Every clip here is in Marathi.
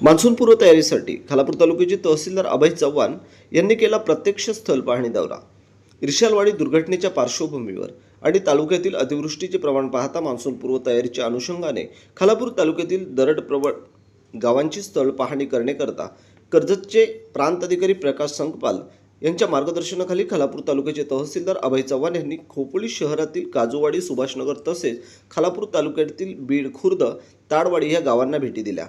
मान्सूनपूर्व तयारीसाठी खालापूर तालुक्याचे तहसीलदार अभय चव्हाण यांनी केला प्रत्यक्ष स्थल पाहणी दौरा. इर्शालवाडी दुर्घटनेच्या पार्श्वभूमीवर आणि तालुक्यातील अतिवृष्टीचे प्रमाण पाहता मान्सूनपूर्व तयारीच्या अनुषंगाने खालापूर तालुक्यातील दरड प्रवळ गावांची स्थळ पाहणी करण्याकरता कर्जतचे प्रांत अधिकारी प्रकाश संकपाल यांच्या मार्गदर्शनाखाली खालापूर तालुक्याचे तहसीलदार अभय चव्हाण यांनी खोपोली शहरातील काजूवाडी सुभाषनगर तसेच खालापूर तालुक्यातील बीड खुर्द ताडवाडी या गावांना भेटी दिल्या.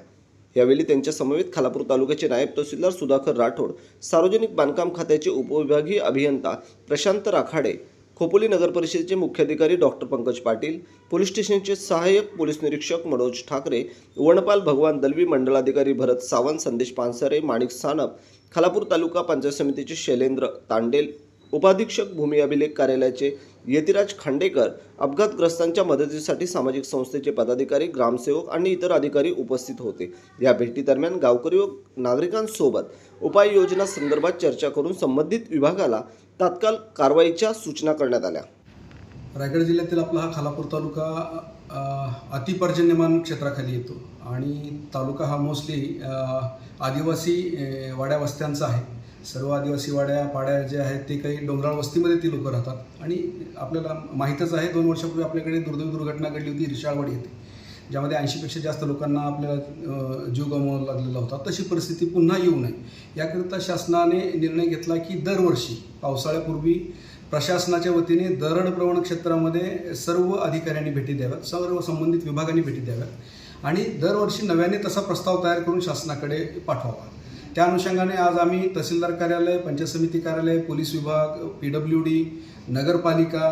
यावेळी त्यांच्या समवेत खालापूर तालुक्याचे नायब तहसीलदार सुधाकर राठोड सार्वजनिक बांधकाम खात्याचे उपविभागीय अभियंता प्रशांत राखाडे खोपोली नगर परिषदेचे मुख्याधिकारी डॉक्टर पंकज पाटील पोलीस स्टेशनचे सहाय्यक पोलीस निरीक्षक मनोज ठाकरे वनपाल भगवान दलवी मंडलाधिकारी भरत सावंत संदेश पानसरे माणिक सानप खालापूर तालुका पंचायत समितीचे शैलेंद्र तांडेल उपाधीक्षक भूमी अभिलेख कार्यालयाचे यतिराज खांडेकर अपघातग्रस्तांच्या मदतीसाठी सामाजिक संस्थेचे पदाधिकारी ग्रामसेवक आणि इतर अधिकारी उपस्थित होते. या भेटीदरम्यान गावकरी व नागरिकांसोबत उपाययोजना संदर्भात चर्चा करून संबंधित विभागाला तात्काळ कारवाईच्या सूचना करण्यात आल्या. रायगड जिल्ह्यातील आपला हा खालापूर तालुका अतिपर्जन्यमान क्षेत्राखाली येतो. आणि तालुका हा मोस्टली आदिवासी वाड्यावस्त्यांचा वाड्या वस्त्यांचा आहे. सर्व आदिवासी वाड्या पाड्या जे आहेत ते काही डोंगराळ वस्तीमध्ये ती लोकं राहतात. आणि आपल्याला माहीतच आहे दोन वर्षापूर्वी आपल्याकडे दुर्दैवी दुर्घटना घडली होती रिशाळवाडी येथे ज्यामध्ये ऐंशीपेक्षा जास्त लोकांना आपल्याला जीव गमावा लागलेला होता. तशी परिस्थिती पुन्हा येऊ नये. याकरिता शासनाने निर्णय घेतला की दरवर्षी पावसाळ्यापूर्वी प्रशासनाच्या वतीने दरड प्रवण क्षेत्रामध्ये सर्व अधिकाऱ्यांनी भेटी द्याव्यात सर्व संबंधित विभागांनी भेटी द्याव्यात आणि दरवर्षी नव्याने तसा प्रस्ताव तयार करून शासनाकडे पाठवावा. त्या अनुषंगाने आज आम्ही तहसीलदार कार्यालय पंचायत समिती कार्यालय पोलीस विभाग पी डब्ल्यू डी नगरपालिका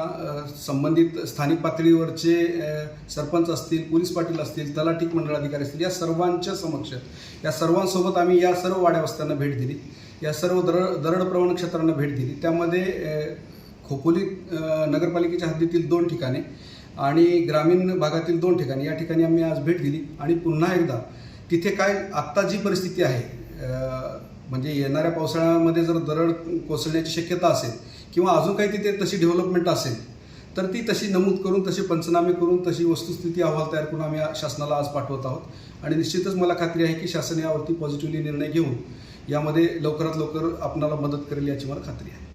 संबंधित स्थानिक पातळीवरचे सरपंच असतील पोलीस पाटील असतील तलाठी मंडळ अधिकारी असतील या सर्वांच्या समक्ष या सर्वांसोबत आम्ही या सर्व वाड्यावस्त्यांना भेट दिली. या सर्व दरड दरडप्रवण क्षेत्रांना भेट दिली. त्यामध्ये खोपोली नगरपालिकेच्या हद्दीतील दोन ठिकाणे आणि ग्रामीण भागातील दोन ठिकाणी. या ठिकाणी आम्ही आज भेट दिली आणि पुन्हा एकदा तिथे काय आत्ता जी परिस्थिती आहे म्हणजे येणाऱ्या पावसाळ्यामध्ये जर दरड कोसळण्याची शक्यता असेल किंवा अजून काही तिथे तशी डेव्हलपमेंट असेल तर ती तशी नमूद करून तसे पंचनामे करून तशी वस्तुस्थिती अहवाल तयार करून आम्ही शासनाला आज पाठवत आहोत. आणि निश्चितच मला खात्री आहे की शासन यावरती पॉझिटिव्हली निर्णय घेऊन यामध्ये लवकरात लवकर आपणाला मदत करेल याची मला खात्री आहे.